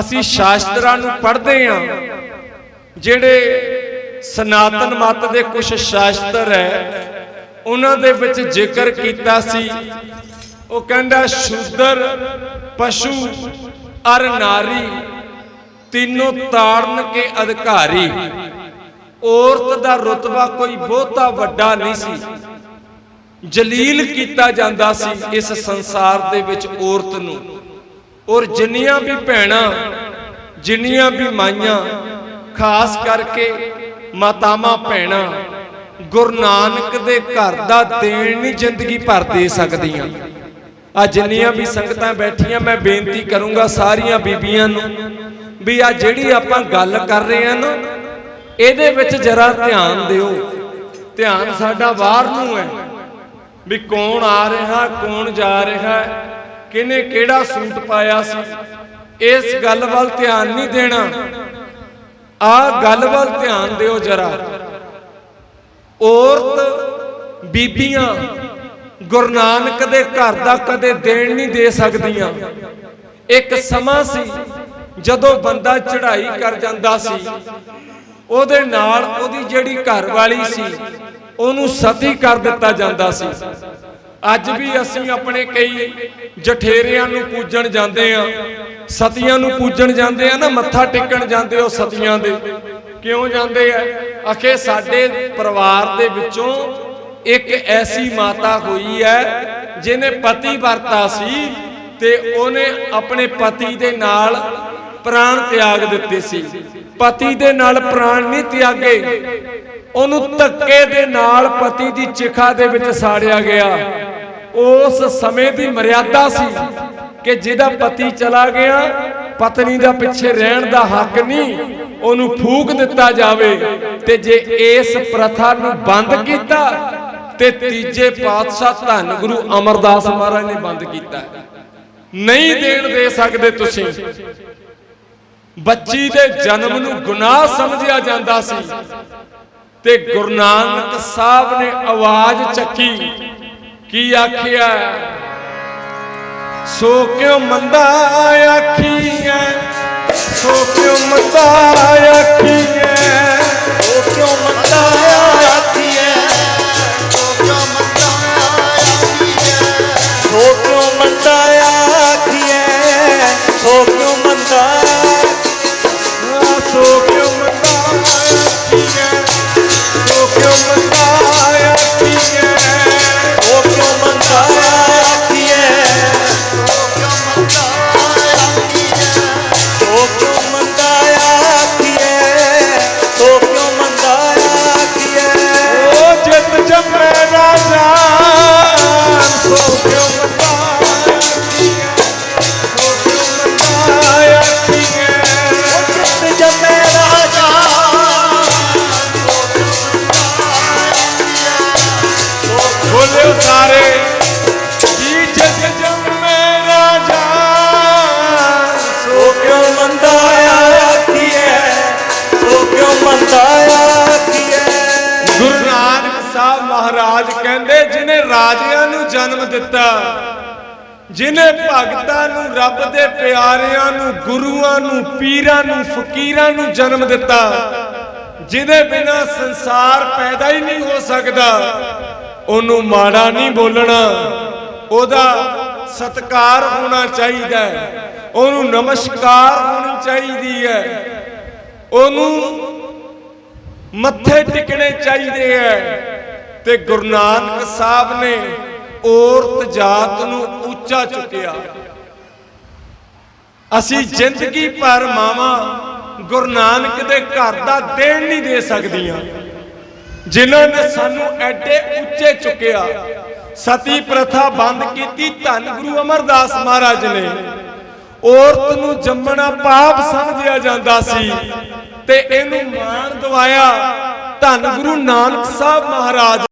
ਅਸੀਂ ਸ਼ਾਸਤਰਾਂ ਨੂੰ ਪੜ੍ਹਦੇ ਹਾਂ। ਜਿਹੜੇ ਸਨਾਤਨ ਮਤ ਦੇ ਕੁਝ ਸ਼ਾਸਤਰ ਹੈ, ਉਹਨਾਂ ਦੇ ਵਿੱਚ ਜ਼ਿਕਰ ਕੀਤਾ ਸੀ। ਉਹ ਕਹਿੰਦਾ, ਸ਼ੂਦਰ, ਪਸ਼ੂ, ਅਰ ਨਾਰੀ, ਤਿੰਨੋਂ ਤਾੜਨ ਕੇ ਅਧਿਕਾਰੀ। ਔਰਤ ਦਾ ਰਤਬਾ ਕੋਈ ਬਹੁਤਾ ਵੱਡਾ ਨਹੀਂ ਸੀ। ਜਲੀਲ ਕੀਤਾ ਜਾਂਦਾ ਸੀ ਇਸ ਸੰਸਾਰ ਦੇ ਵਿੱਚ ਔਰਤ ਨੂੰ। ਔਰ ਜਿੰਨੀਆਂ ਵੀ ਭੈਣਾਂ, ਜਿੰਨੀਆਂ ਵੀ ਮਾਈਆਂ, ਖਾਸ ਕਰਕੇ ਮਾਤਾਵਾਂ, ਭੈਣਾਂ, ਗੁਰੂ ਨਾਨਕ ਦੇ ਘਰ ਦਾ ਦੇਣ ਨਹੀਂ ਜ਼ਿੰਦਗੀ ਭਰ ਦੇ ਸਕਦੀਆਂ। ਆ ਜਿੰਨੀਆਂ ਵੀ ਸੰਗਤਾਂ ਬੈਠੀਆਂ, ਮੈਂ ਬੇਨਤੀ ਕਰੂੰਗਾ ਸਾਰੀਆਂ ਬੀਬੀਆਂ ਨੂੰ ਵੀ ਆ ਜਿਹੜੀ ਆਪਾਂ ਗੱਲ ਕਰ ਰਹੇ ਆ ਨਾ, ਇਹਦੇ ਵਿੱਚ ਜਰਾ ਧਿਆਨ ਦਿਓ। ਧਿਆਨ ਸਾਡਾ ਬਾਹਰ ਨੂੰ ਹੈ ਵੀ ਕੌਣ ਆ ਰਿਹਾ, ਕੌਣ ਜਾ ਰਿਹਾ ਕਿਨੇ ਕਿਹੜਾ ਸੂਟ ਪਾਇਆ ਸੀ? ਇਸ ਗੱਲ ਵੱਲ ਧਿਆਨ ਨਹੀਂ ਦੇਣਾ। ਆ ਗੱਲ ਵੱਲ ਧਿਆਨ ਦਿਓ ਜਰਾ। ਔਰਤ ਬੀਬੀਆਂ ਗੁਰੂ ਨਾਨਕ ਦੇ ਘਰ ਦਾ ਕਦੇ ਦੇਣ ਨਹੀਂ ਦੇ ਸਕਦੀਆਂ। ਇੱਕ ਸਮਾਂ ਸੀ ਜਦੋਂ ਬੰਦਾ ਚੜ੍ਹਾਈ ਕਰ ਜਾਂਦਾ ਸੀ। ਉਹਦੇ ਨਾਲ ਉਹਦੀ ਜਿਹੜੀ ਘਰ ਵਾਲੀ ਸੀ, ਉਹਨੂੰ ਸਤੀ ਕਰ ਦਿੱਤਾ ਜਾਂਦਾ ਸੀ। ਅੱਜ ਵੀ ਅਸੀਂ ਆਪਣੇ ਕਈ ਜਠੇਰਿਆਂ ਨੂੰ ਪੂਜਣ ਜਾਂਦੇ ਆ ਸਤੀਆਂ ਨੂੰ ਪੂਜਣ ਜਾਂਦੇ ਆ ਨਾ, ਮੱਥਾ ਟੇਕਣ ਜਾਂਦੇ ਹੋ ਸਤੀਆਂ ਦੇ। ਕਿਉਂ ਜਾਂਦੇ ਆ? ਅਖੇ ਸਾਡੇ ਪਰਿਵਾਰ ਦੇ ਵਿੱਚੋਂ ਇੱਕ ਐਸੀ ਮਾਤਾ ਹੋਈ ਹੈ, ਜਿਹਨੇ ਪਤੀ ਵਰਤਾ ਸੀ ਤੇ ਉਹਨੇ ਆਪਣੇ ਪਤੀ ਦੇ ਨਾਲ ਪ੍ਰਾਣ ਤਿਆਗ ਦਿੱਤੇ ਸੀ। ਪਤੀ ਦੇ ਨਾਲ ਪ੍ਰਾਣ ਨਹੀਂ ਤਿਆਗੇ। ਉਹਨੂੰ ਧੱਕੇ ਦੇ ਨਾਲ ਪਤੀ ਦੀ ਚਿਖਾ ਦੇ ਵਿੱਚ ਸਾੜਿਆ ਗਿਆ। ਉਸ ਸਮੇਂ ਦੀ ਮਰਿਆਦਾ ਸੀ ਕਿ ਜਿਹਦਾ ਪਤੀ ਚਲਾ ਗਿਆ, ਪਤਨੀ ਦਾ ਪਿੱਛੇ ਰਹਿਣ ਦਾ ਹੱਕ ਨਹੀਂ, ਉਹਨੂੰ ਫੂਕ ਦਿੱਤਾ ਜਾਵੇ ਤੇ ਜੇ ਇਸ ਪ੍ਰਥਾ ਨੂੰ ਬੰਦ ਕੀਤਾ ਤੇ ਤੀਜੇ ਪਾਤਸ਼ਾਹ ਧੰਨ ਗੁਰੂ ਅਮਰਦਾਸ ਮਹਾਰਾਜ ਨੇ ਬੰਦ ਕੀਤਾ। ਨਹੀਂ ਦੇਣ ਦੇ ਸਕਦੇ ਤੁਸੀਂ। ਬੱਚੀ ਦੇ ਜਨਮ ਨੂੰ ਗੁਨਾਹ ਸਮਝਿਆ ਜਾਂਦਾ ਸੀ। ਤੇ ਗੁਰੂ ਨਾਨਕ ਸਾਹਿਬ ਨੇ ਆਵਾਜ਼ ਚੱਕੀ। ਕੀ ਆਖਿਆ? ਸੋ ਕਿਉ ਮੰਦਾ ਆਖੀਐ ਸੋ ਕਿਉ ਮੰਦਾ ਆਖੀਐ ਮਹਾਰਾਜ ਕਹਿੰਦੇ, ਜਿਨੇ ਰਾਜਿਆਂ ਨੂੰ ਜਨਮ ਦਿੱਤਾ, ਜਿਨੇ ਭਗਤਾਂ ਨੂੰ ਰੱਬ ਦੇ ਪਿਆਰਿਆਂ ਨੂੰ, ਗੁਰੂਆਂ ਨੂੰ, ਪੀਰਾਂ ਨੂੰ, ਫਕੀਰਾਂ ਨੂੰ ਜਨਮ ਦਿੱਤਾ, ਜਿਹਦੇ ਬਿਨਾ ਸੰਸਾਰ ਪੈਦਾ ਹੀ ਨਹੀਂ ਹੋ ਸਕਦਾ, ਉਹਨੂੰ ਮਾੜਾ ਨਹੀਂ ਬੋਲਣਾ, ਉਹਦਾ ਸਤਕਾਰ ਹੋਣਾ ਚਾਹੀਦਾ ਹੈ, ਉਹਨੂੰ ਨਮਸਕਾਰ ਹੋਣੀ ਚਾਹੀਦੀ ਹੈ, ਉਹਨੂੰ ਮੱਥੇ ਟਿਕਣੇ ਚਾਹੀਦੇ ਹੈ। ਤੇ ਗੁਰੂ ਨਾਨਕ ਸਾਹਿਬ ਨੇ ਔਰਤ ਜਾਤ ਨੂੰ ਉੱਚਾ ਚੁੱਕਿਆ। ਅਸੀਂ ਜ਼ਿੰਦਗੀ ਭਰ ਮਾਵਾ ਗੁਰੂ ਨਾਨਕ ਦੇ ਘਰ ਦਾ ਦੇਣ ਨਹੀਂ ਦੇ ਸਕਦੀਆਂ। ਜਿਨ੍ਹਾਂ ਨੇ ਸਾਨੂੰ ਐਡੇ ਉੱਚੇ ਚੁੱਕਿਆ। ਸਤੀ ਪ੍ਰਥਾ ਬੰਦ ਕੀਤੀ ਧੰਨ ਗੁਰੂ ਅਮਰਦਾਸ ਮਹਾਰਾਜ ਨੇ। ਔਰਤ ਨੂੰ ਜੰਮਣਾ ਪਾਪ ਸਮਝਿਆ ਜਾਂਦਾ ਸੀ ਤੇ ਇਹਨੂੰ ਮਾਣ ਦਵਾਇਆ ਧੰਨ ਗੁਰੂ ਨਾਨਕ ਸਾਹਿਬ ਮਹਾਰਾਜ